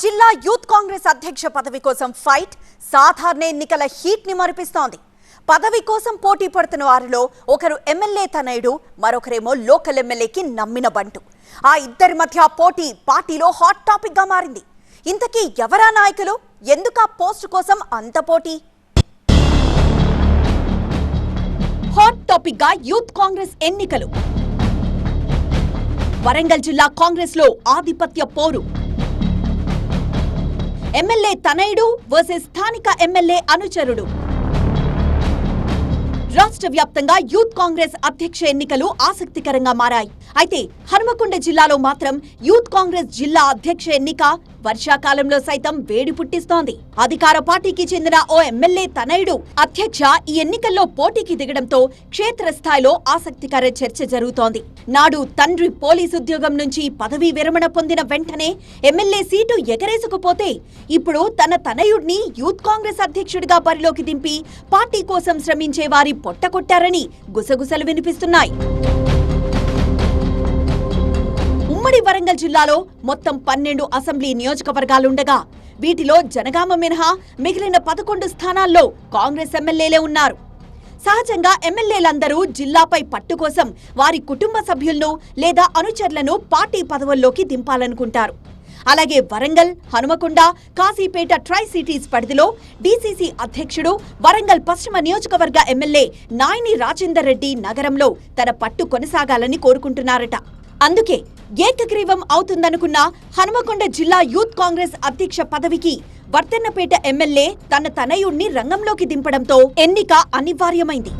జిల్లా యూత్ కాంగ్రెస్ అధ్యక్ష పదవి కోసం ఫైట్ సాధారణ ఎన్నికల హీట్ని మరిపిస్తోంది. పదవి కోసం పోటీ పడుతున్న వారిలో ఒకరు ఎమ్మెల్యే తనయుడు మరొకరేమో లోకల్ ఎమ్మెల్యేకి నమ్మిన బంటు. ఆ ఇద్దరి మధ్య పోటీ పార్టీలో హాట్ టాపిక్గా మారింది. ఇంతకీ ఎవరా నాయకులు? ఎందుకు ఆ పోస్ట్ కోసం అంత పోటీ? హాట్ టాపిక్గా యూత్ కాంగ్రెస్ ఎన్నికలు. వరంగల్ జిల్లా కాంగ్రెస్లో ఆధిపత్య పోరు. ఎమ్మెల్యే తనయుడు వర్సెస్ స్థానిక ఎమ్మెల్యే అనుచరుడు. రాష్ట్ర వ్యాప్తంగా యూత్ కాంగ్రెస్ అధ్యక్ష ఎన్నికలు ఆసక్తికరంగా మారాయి. అయితే హనుమకొండ జిల్లాలో మాత్రం యూత్ కాంగ్రెస్ జిల్లా అధ్యక్ష ఎన్నిక వర్షాకాలంలో సైతం వేడి పుట్టిస్తోంది. అధికార పార్టీకి చెందిన ఓ ఎమ్మెల్యే తనయుడు అధ్యక్ష ఈ ఎన్నికల్లో పోటీకి దిగడంతో క్షేత్రస్థాయిలో ఆసక్తికర చర్చ జరుగుతోంది. నాడు తండ్రి పోలీసు ఉద్యోగం నుంచి పదవీ విరమణ పొందిన వెంటనే ఎమ్మెల్యే సీటు ఎగరేసుకుపోతే ఇప్పుడు తన తనయుడిని యూత్ కాంగ్రెస్ అధ్యక్షుడిగా బరిలోకి దింపి పార్టీ కోసం శ్రమించే వారి పొట్టకొట్టారని గుసగుసలు వినిపిస్తున్నాయి. వరంగల్ జిల్లాలో మొత్తం పన్నెండు అసెంబ్లీ నియోజకవర్గాలుండగా వీటిలో జనగామ మినహా మిగిలిన పదకొండు స్థానాల్లో కాంగ్రెస్ ఎమ్మెల్యేలే ఉన్నారు. సహజంగా ఎమ్మెల్యేలందరూ జిల్లాపై పట్టు కోసం వారి కుటుంబ సభ్యులను లేదా అనుచరులను పార్టీ పదవుల్లోకి దింపాలనుకుంటారు. అలాగే వరంగల్ హనుమకొండ కాశీపేట ట్రై సిటీస్ పరిధిలో డీసీసీ అధ్యక్షుడు వరంగల్ పశ్చిమ నియోజకవర్గ ఎమ్మెల్యే నాయని రాజేందర్ రెడ్డి నగరంలో తన పట్టు కొనసాగాలని కోరుకుంటున్నారట. అందుకే ఏకగ్రీవం అవుతుందనుకున్న హనుమకొండ జిల్లా యూత్ కాంగ్రెస్ అధ్యక్ష పదవికి వర్తన్నపేట ఎమ్మెల్యే తన తనయుణ్ణి రంగంలోకి దింపడంతో ఎన్నిక అనివార్యమైంది.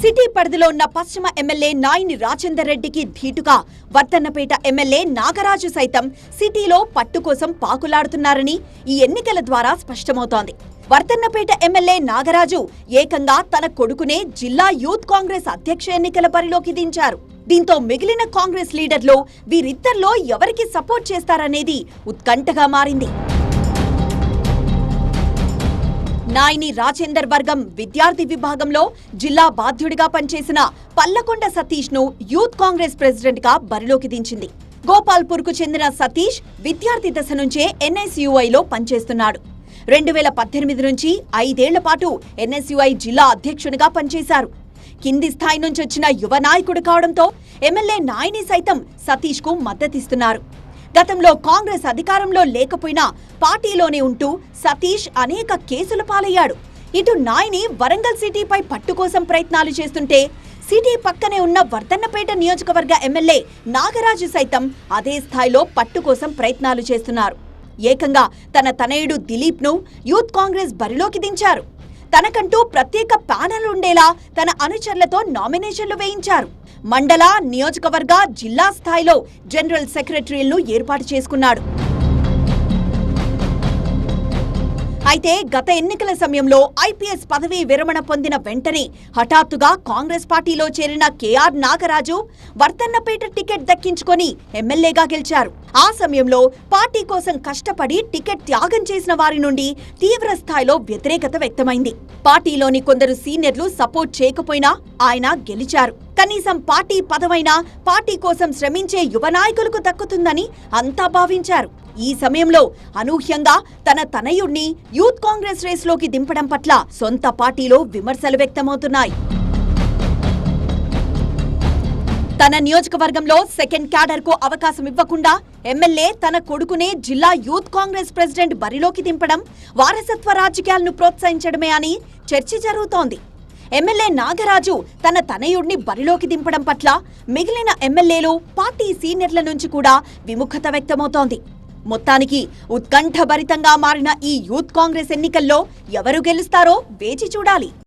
సిటీ పరిధిలో ఉన్న పశ్చిమ ఎమ్మెల్యే నాయిని రాజేందర్ రెడ్డికి ధీటుగా వర్తన్నపేట ఎమ్మెల్యే నాగరాజు సైతం సిటీలో పట్టు కోసం పాకులాడుతున్నారని ఈ ఎన్నికల ద్వారా స్పష్టమవుతోంది. వర్తన్నపేట ఎమ్మెల్యే నాగరాజు ఏకంగా తన కొడుకునే జిల్లా యూత్ కాంగ్రెస్ అధ్యక్ష ఎన్నికల బరిలోకి దించారు. దీంతో మిగిలిన కాంగ్రెస్ లీడర్లు వీరిద్దరిలో ఎవరికి సపోర్ట్ చేస్తారనేది ఉత్కంఠగా మారింది. నాయని రాజేందర్ వర్గం విద్యార్థి విభాగంలో జిల్లా బాధ్యుడిగా పనిచేసిన పల్లకొండ సతీష్ను యూత్ కాంగ్రెస్ ప్రెసిడెంట్గా బరిలోకి దించింది. గోపాల్పూర్కు చెందిన సతీష్ విద్యార్థి దశ నుంచే ఎన్ఎస్యుఐలో పనిచేస్తున్నాడు. రెండు వేల పద్దెనిమిది నుంచి ఐదేళ్ళ పాటు ఎన్ఎస్యుఐ జిల్లా అధ్యక్షునిగా పనిచేశారు. కింది స్థాయి నుంచి వచ్చిన యువ నాయకుడు కావడంతో ఎమ్మెల్యే నాయని సైతం సతీష్కు మద్దతిస్తున్నారు. గతంలో కాంగ్రెస్ అధికారంలో లేకపోయినా పార్టీలోనే ఉంటూ సతీష్ అనేక కేసుల పాలయ్యాడు. ఇటు నాయని వరంగల్ సిటీపై పట్టు కోసం ప్రయత్నాలు చేస్తుంటే సిటీ పక్కనే ఉన్న వర్ధన్నపేట నియోజకవర్గ ఎమ్మెల్యే నాగరాజు సైతం అదే స్థాయిలో పట్టు కోసం ప్రయత్నాలు చేస్తున్నారు. ఏకంగా తన తనయుడు దిలీప్ను యూత్ కాంగ్రెస్ బరిలోకి దించారు. తనకంటూ ప్రత్యేక ప్యానెల్ ఉండేలా తన అనుచరులతో నామినేషన్లు వేయించారు. మండల నియోజకవర్గ జిల్లా స్థాయిలో జనరల్ సెక్రటరీలను ఏర్పాటు చేసుకున్నాడు. అయితే గత ఎన్నికల సమయంలో ఐపీఎస్ పదవీ విరమణ పొందిన వెంటనే హఠాత్తుగా కాంగ్రెస్ పార్టీలో చేరిన K R Nagaraju Wardhannapet ticket దక్కించుకొని ఎమ్మెల్యేగా గెలిచారు. ఆ సమయంలో పార్టీ కోసం కష్టపడి టికెట్ త్యాగం చేసిన వారి నుండి తీవ్ర స్థాయిలో వ్యతిరేకత వ్యక్తమైంది. పార్టీలోని కొందరు సీనియర్లు సపోర్ట్ చేయకపోయినా ఆయన గెలిచారు. కనీసం పార్టీ పదవైనా పార్టీ కోసం శ్రమించే యువ నాయకులకు దక్కుతుందని అంతా భావించారు. ఈ సమయంలో అనూహ్యంగా తన తనయుణ్ణి యూత్ కాంగ్రెస్ రేస్లోకి దింపడం పట్ల సొంత పార్టీలో విమర్శలు వ్యక్తమవుతున్నాయి. తన నియోజకవర్గంలో సెకండ్ క్యాడర్కు అవకాశం ఇవ్వకుండా ఎమ్మెల్యే తన కొడుకునే జిల్లా యూత్ కాంగ్రెస్ ప్రెసిడెంట్ బరిలోకి దింపడం వారసత్వ రాజకీయాలను ప్రోత్సహించడమే అని చర్చ జరుగుతోంది. ఎమ్మెల్యే నాగరాజు తన తనయుడిని బరిలోకి దింపడం పట్ల మిగిలిన ఎమ్మెల్యేలు పార్టీ సీనియర్ల నుంచి కూడా విముఖత వ్యక్తమవుతోంది. మొత్తానికి ఉత్కంఠభరితంగా మారిన ఈ యూత్ కాంగ్రెస్ ఎన్నికల్లో ఎవరు గెలుస్తారో వేచి చూడాలి.